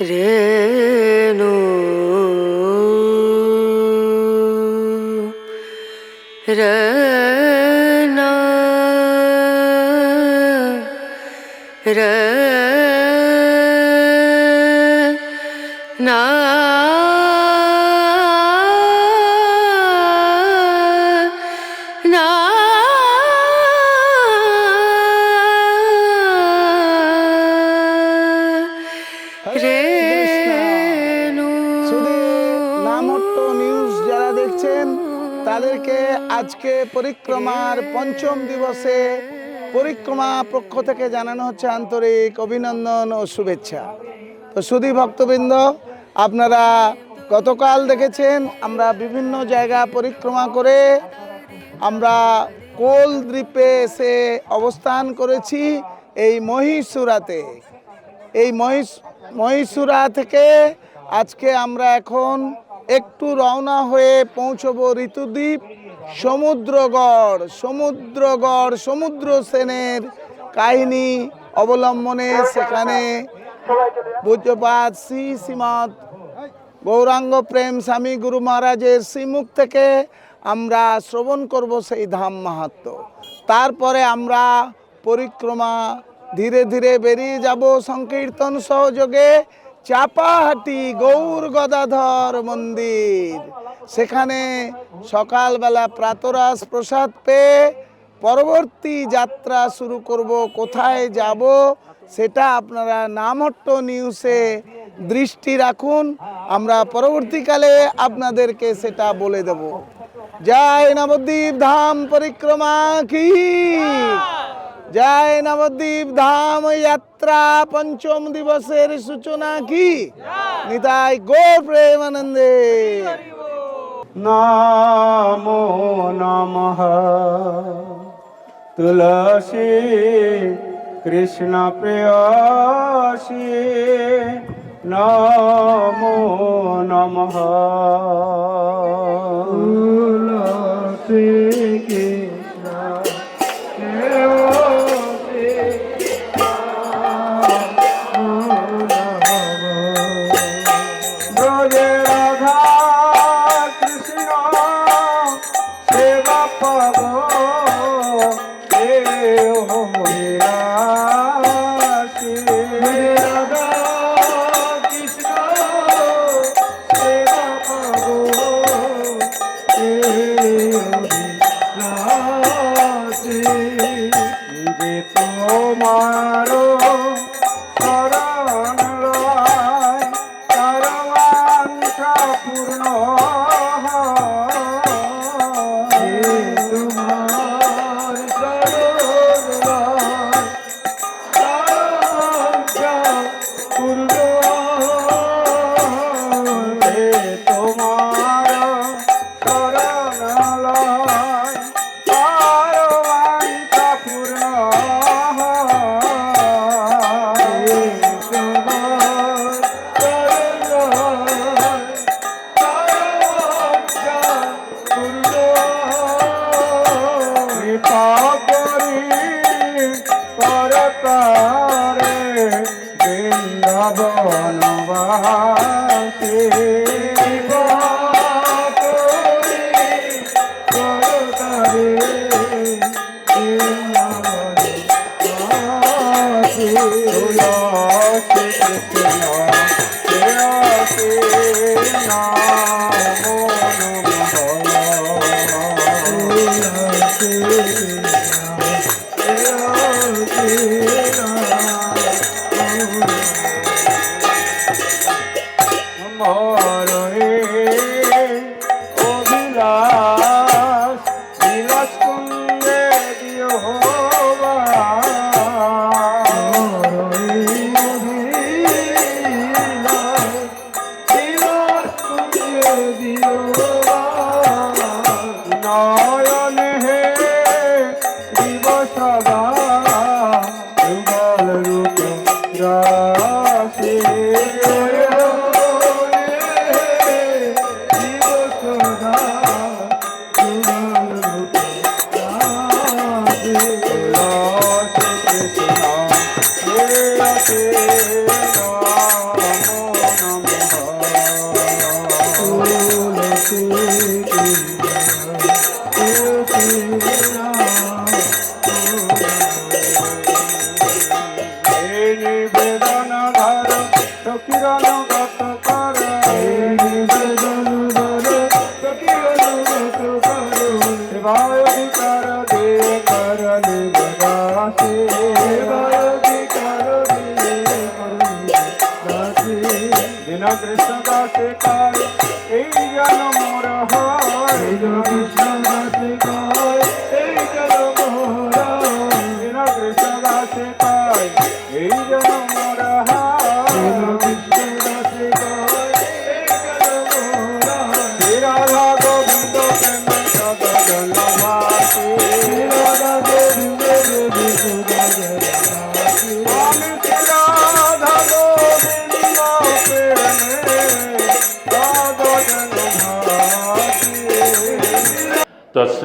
रेणु। তাদেরকে আজকে পরিক্রমার পঞ্চম দিবসে পরিক্রমা পক্ষ থেকে জানানো হচ্ছে আন্তরিক অভিনন্দন ও শুভেচ্ছা। তো সুধী ভক্তবৃন্দ, আপনারা গতকাল দেখেছেন আমরা বিভিন্ন জায়গা পরিক্রমা করে আমরা কোল দ্বীপে এসে অবস্থান করেছি এই মহীশূরাতে। এই মহীশূরা থেকে আজকে আমরা এখন একটু রওনা হয়ে পৌঁছবো ঋতুদ্বীপ। সমুদ্রগড় সমুদ্রগড়, সমুদ্র সেনের কাহিনী অবলম্বনে সেখানে পূজ্যপাত শ্রী শ্রীমৎ গৌরাঙ্গ প্রেম স্বামী গুরু মহারাজের শ্রীমুখ থেকে আমরা শ্রবণ করব সেই ধাম মাহাত্ম। তারপরে আমরা পরিক্রমা ধীরে ধীরে বেরিয়ে যাব সংকীর্তন সহযোগে। চাপাহাটি গৌর গদাধর মন্দির। সেখানে সকালবেলা প্রাতরাস প্রসাদ পেয়ে পরবর্তী যাত্রা শুরু করব, কোথায় যাব সেটা আপনারা নামহট্ট নিউজে দৃষ্টি রাখুন। আমরা পরবর্তীকালে আপনাদেরকে সেটা বলে দেব। জয় নবদ্বীপ ধাম পরিক্রমা কি? জয় নবদ্বীপ ধাম যাত্রা পঞ্চম দিবসের সূচনা কি? নিতাই গৌর প্রেমানন্দে। নামো নমঃ। তুলসী কৃষ্ণ প্রেয়সী। নমো নমঃ। তুলসী পূর্ণ মরে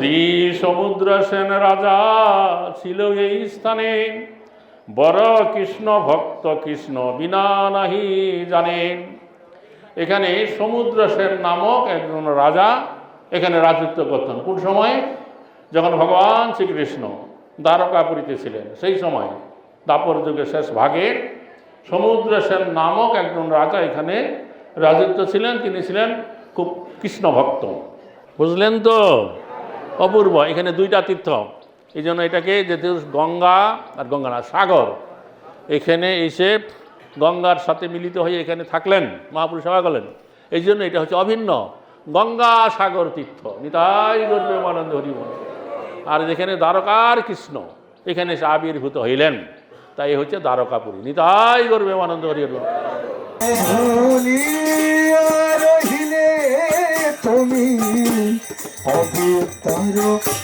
শ্রী সমুদ্র সেন রাজা ছিল এই স্থানে। বড় কৃষ্ণ, ভক্ত কৃষ্ণ বিনা নাহি জানেন এখানে সমুদ্র সেন নামক একজন রাজা এখানে রাজত্ব করতেন। কোন সময়? যখন ভগবান শ্রীকৃষ্ণ দ্বারকাপুরীতে ছিলেন, সেই সময় দাপর যুগের শেষ ভাগে সমুদ্র সেন নামক একজন রাজা এখানে রাজত্ব ছিলেন। তিনি ছিলেন খুব কৃষ্ণ ভক্ত বুঝলেন তো? অপূর্ব, এখানে দুইটা তীর্থ। এই জন্য এটাকে যেহেতু গঙ্গা আর গঙ্গা না, সাগর, এখানে এসে গঙ্গার সাথে মিলিত হয়ে এখানে থাকলেন, মহাপুরুষ সেবা করলেন। এই জন্য এটা হচ্ছে অভিন্ন, গঙ্গা সাগর তীর্থ। নিতাই গর্বে আনন্দ হরিবন আর যেখানে দ্বারকার কৃষ্ণ, এখানে এসে আবির্ভূত হইলেন। তাই হচ্ছে দ্বারকাপুরী। নিতাই গর্বে আনন্দ হরিবন ভুলিয়া রহিলে তুমি অবতার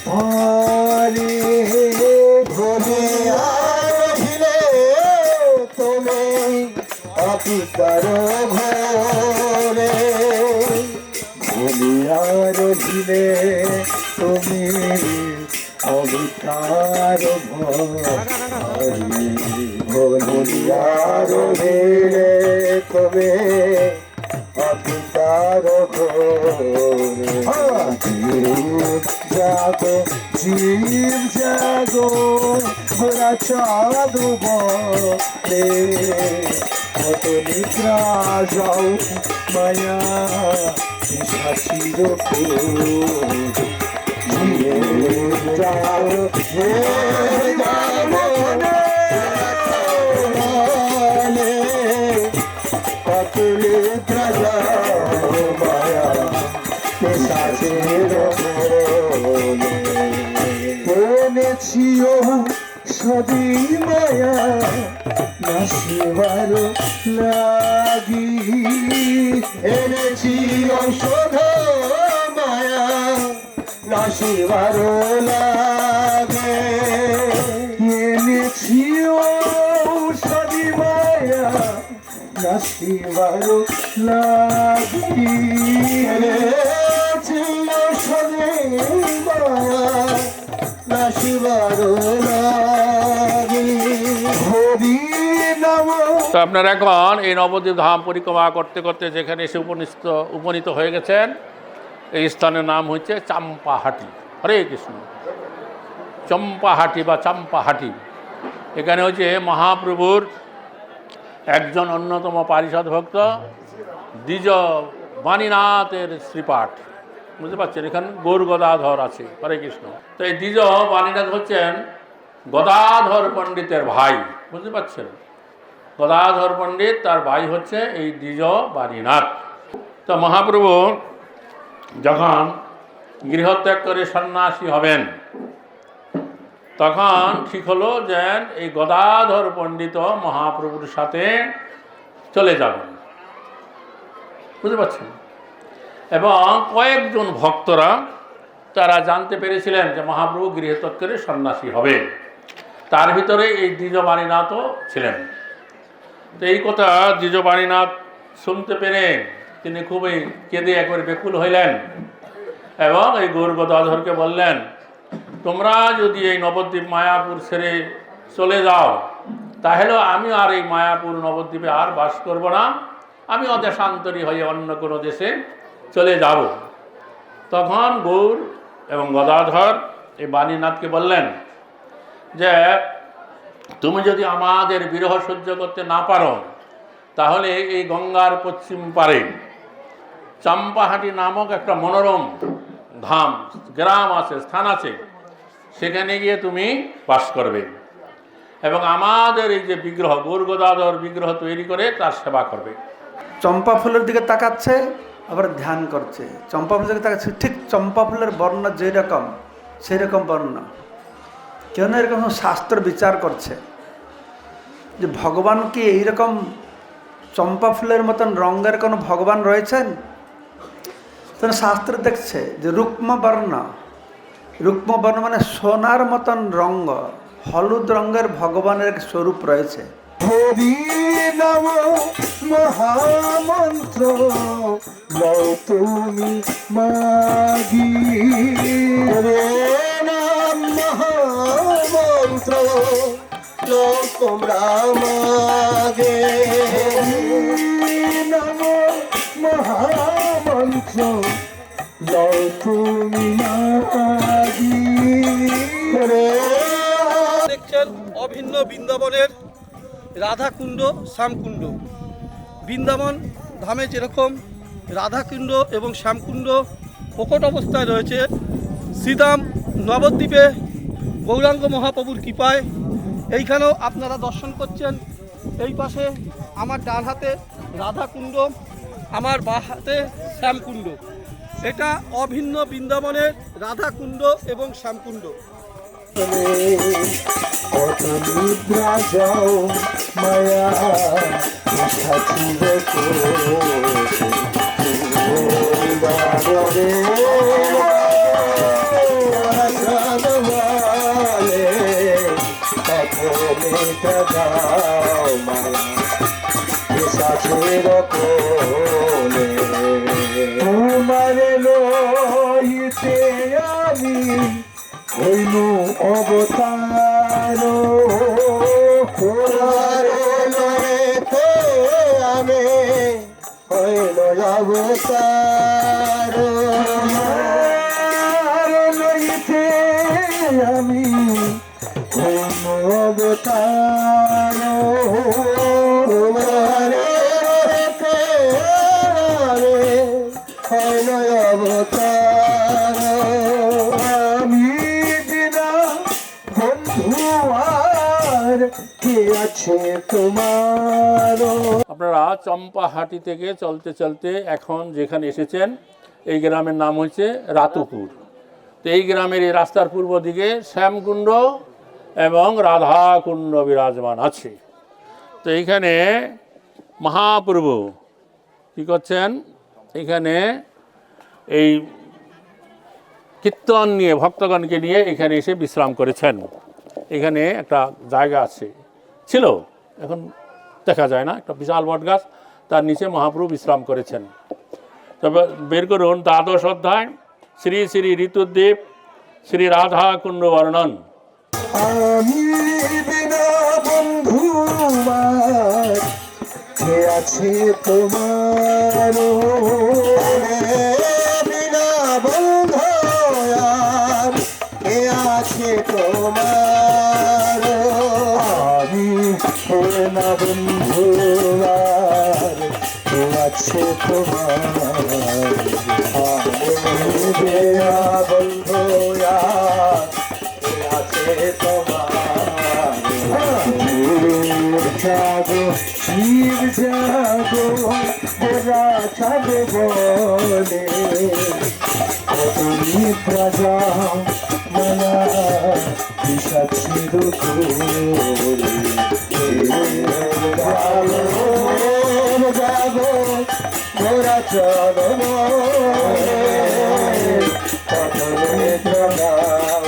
পারে ভুলিয়া রহিলে তুমি অবতার ঘরে ভুলিয়া রহিলে তুমি অবতার ঘরে ভুলিয়া রহিলে তুমি অবতার জাগো জীব জাগো ঘোরা চাঁদু বলে কত নিদ্রা যাও মায়া সাচির যাও নাসিবার লাগি। এনেছি ঔষধ মায়া নাসিবার লাগে। আপনারা এখন এই নবদ্বীপ ধাম পরিক্রমা করতে করতে যেখানে এসে উপনিত উপনীত হয়ে গেছেন, এই স্থানের নাম হচ্ছে চাম্পাহাটি। হরে কৃষ্ণ। চম্পাহাটি বা চাম্পাহাটি। এখানে হচ্ছে মহাপ্রভুর একজন অন্যতম পারিষদ ভক্ত দ্বিজ বাণীনাথের শ্রীপাঠ। বুঝতে পারছেন? এখানে গৌর গদাধর আছে। হরে কৃষ্ণ। তো এই দ্বিজ বাণীনাথ হচ্ছেন গদাধর পণ্ডিতের ভাই। বুঝতে পারছেন? গদাধর পণ্ডিত, তার ভাই হচ্ছে এই দ্বিজ বাণীনাথ তো মহাপ্রভু যখন গৃহত্যাগ করে সন্ন্যাসী হবেন, তখন ঠিক হলো যে এই গদাধর পণ্ডিত মহাপ্রভুর সাথে চলে যাবেন। বুঝতে পারছেন? এবং কয়েকজন ভক্তরা তারা জানতে পেরেছিলেন যে মহাপ্রভু গৃহত্যাগ করে সন্ন্যাসী হবে তার ভিতরে এই দ্বিজবাণীনাথও ছিলেন। তো এই কথা দ্বিজবাণীনাথ শুনতে পেরে তিনি খুবই কেঁদে একবার বেকুল হইলেন এবং এই গৌর গদাধরকে বললেন, তোমরা যদি এই নবদ্বীপ মায়াপুর ছেড়ে চলে যাও, তাহলে আমি আর এই মায়াপুর নবদ্বীপে আর বাস করব না। আমি অদেশান্তরী হয়ে অন্য কোনো দেশে চলে যাব। তখন গৌর এবং গদাধর এই বাণীনাথকে বললেন যে তুমি যদি আমাদের বিরহ সহ্য করতে না পারো, তাহলে এই গঙ্গার পশ্চিম পারে চম্পাহাটি নামক একটা মনোরম ধাম, গ্রাম আছে, স্থান আছে, সেখানে গিয়ে তুমি বাস করবে। এবং আমাদের এই যে বিগ্রহ গৌরগদাধর বিগ্রহ তৈরি করে তার সেবা করবে। চম্পা ফুলের দিকে তাকাচ্ছে, আবার ধ্যান করছে। চম্পা ফুলের দিকে তাকাচ্ছে, ঠিক চম্পা ফুলের বর্ণ যেই রকম সেই রকম বর্ণ। কেন এরকম শাস্ত্র বিচার করছে? যে ভগবান কি এইরকম চম্পা ফুলের মতন রঙের কোনো ভগবান রয়েছেন? তখন শাস্ত্র দেখছে যে রুক্ম বর্ণ রুক্ম বর্ণ মানে সোনার মতন রঙ্গ হলুদ রঙের ভগবানের স্বরূপ রয়েছে। মহামন্ত্র মহামন্ত্র লও তোমরা মাগে মহামন্ত্র দেখছেন অভিন্ন বৃন্দাবনের রাধাকুণ্ড, শ্যামকুণ্ড। বৃন্দাবন ধামে যেরকম রাধাকুণ্ড এবং শ্যামকুণ্ড প্রকট অবস্থায় রয়েছে শ্রীদাম নবদ্বীপে গৌরাঙ্গ মহাপ্রভুর কৃপায় এইখানেও আপনারা দর্শন করছেন। এই পাশে আমার ডান হাতে রাধাকুণ্ড, আমার বা হাতে শ্যামকুণ্ড। এটা অভিন্ন বৃন্দাবনের রাধাকুণ্ড এবং শ্যামকুণ্ড। মায়া আমি আমি বিনা বন্ধু আছে তোমার? আপনারা চম্পাহাটি থেকে চলতে চলতে এখন যেখানে এসেছেন, এই গ্রামের নাম হচ্ছে রাতুপুর। তো এই গ্রামের এই রাস্তার পূর্ব দিকে শ্যামকুণ্ড এবং রাধাকুণ্ড বিরাজমান আছে। তো এইখানে মহাপ্রভু কী করছেন? এখানে এই কীর্তন নিয়ে, ভক্তগণকে নিয়ে এখানে এসে বিশ্রাম করেছেন। এখানে একটা জায়গা আছে। ছিল, এখন দেখা যায় না, একটা বিশাল বট গাছ, তার নিচে মহাপ্রভু বিশ্রাম করেছেন। তবে বের করুন, দ্বাদশ অধ্যায়। শ্রী শ্রী ঋতুদ্বীপ শ্রী রাধা কুণ্ড বর্ণন আছে তোমার ছাড়ে বলে কত নিদ্রা যাও মায়া পিসাচির কোলে জাগো জাগো গোরা চরণ কত নিদ্রা যাও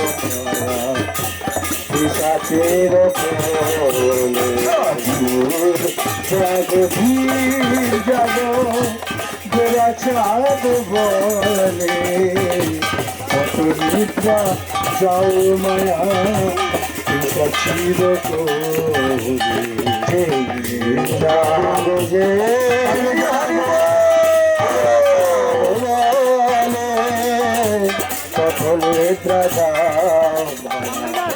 পিসাচের কোলে জাগ ভিড় যাব বলে কত নিদ্রা যাও মায়া যে কখন নিদ্রা যাও মায়া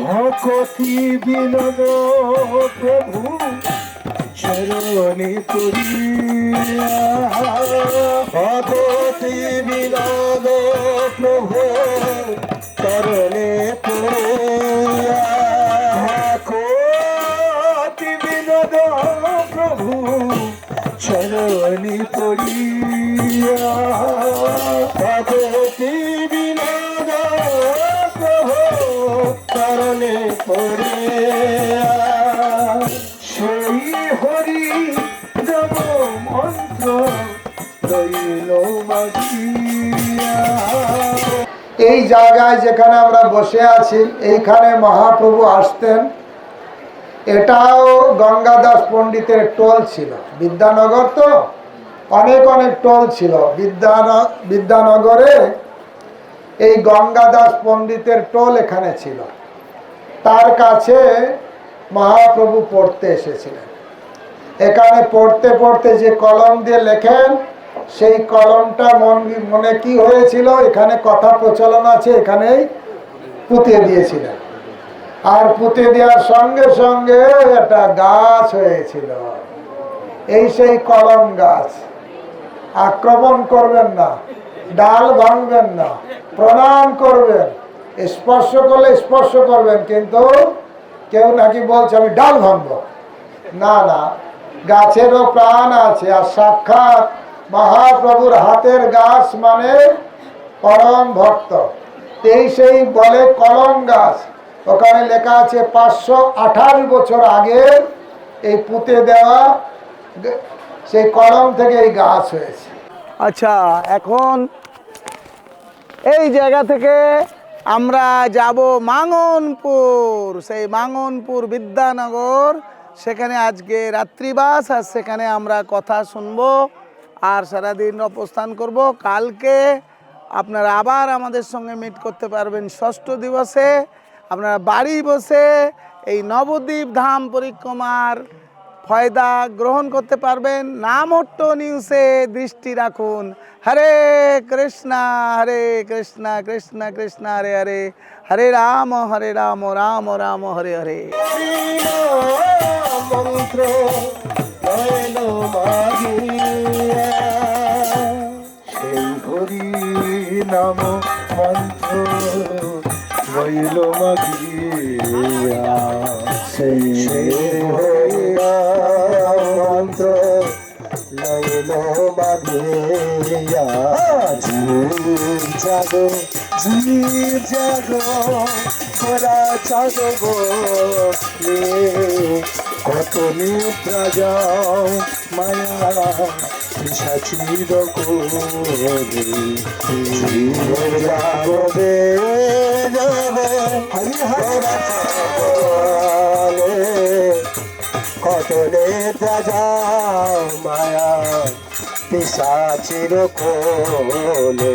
ভক বিনোদ প্রভু চরণে পড়িয়া কতি বিনোদ জায়গায় যেখানে আমরা বসে আছি, এইখানে মহাপ্রভু আসতেন। এটাও গঙ্গাদাস পণ্ডিতের টোল ছিল। বিদ্যানগর তো অনেক অনেক টোল ছিল। বিদ্যান বিদ্যানগরে এই গঙ্গাদাস পণ্ডিতের টোল এখানে ছিল। তার কাছে মহাপ্রভু পড়তে এসেছিলেন। এখানে পড়তে পড়তে যে কলম দিয়ে লেখেন সেই কলমটা মন মনে কি হয়েছিল? এখানে কথা প্রচলন আছে, এখানেই পুঁতে দিয়েছিলেন। আর পুঁতে দেওয়ার সঙ্গে সঙ্গে একটা গাছ হয়েছিল। এই সেই কলম গাছ। আক্রমণ করবেন না, ডাল ভাঙবেন না, প্রণাম করবেন, স্পর্শ করলে স্পর্শ করবেন, কিন্তু কেউ নাকি বলছে, আমি ডাল ভাঙবো। না না, গাছেরও প্রাণ আছে, আর সাক্ষাৎ মহাপ্রভুর হাতের গাছ মানে পরম ভক্ত। এই সেই বলে কলম গাছ। ওখানে লেখা আছে, পাঁচশো আঠাশ বছর আগে এই পুঁতে দেওয়া সেই কলম থেকে এই গাছ হয়েছে। আচ্ছা এখন এই জায়গা থেকে আমরা যাব মাঙনপুর সেই মাঙ্গনপুর বিদ্যানগর। সেখানে আজকে রাত্রিবাস আর সেখানে আমরা কথা শুনব। আর সারাদিন অবস্থান করব। কালকে আপনারা আবার আমাদের সঙ্গে মিট করতে পারবেন ষষ্ঠ দিবসে। আপনারা বাড়ি বসে এই নবদ্বীপ ধাম পরিক্রমার ফয়দা গ্রহণ করতে পারবেন। নামট্ট নিউজে দৃষ্টি রাখুন। হরে কৃষ্ণা হরে কৃষ্ণা, কৃষ্ণ কৃষ্ণ, হরে হরে। হরে রাম হরে রাম রাম রাম, হরে হরে। মন্ত্র। রইল বাজিয়া সেই হরি নাম মন্ত্র রইল মাগিয়া। সেই হরি নাম মন্ত্র রইল মাগিয়া। জীব জাগো জীব জাগো খোলা চাগো গো। কত নিদ্রা যাও মায়া পিসাচির কোলে যাবে যাবে কত নিদ্রা যাও মায়া পিসাচির কোলে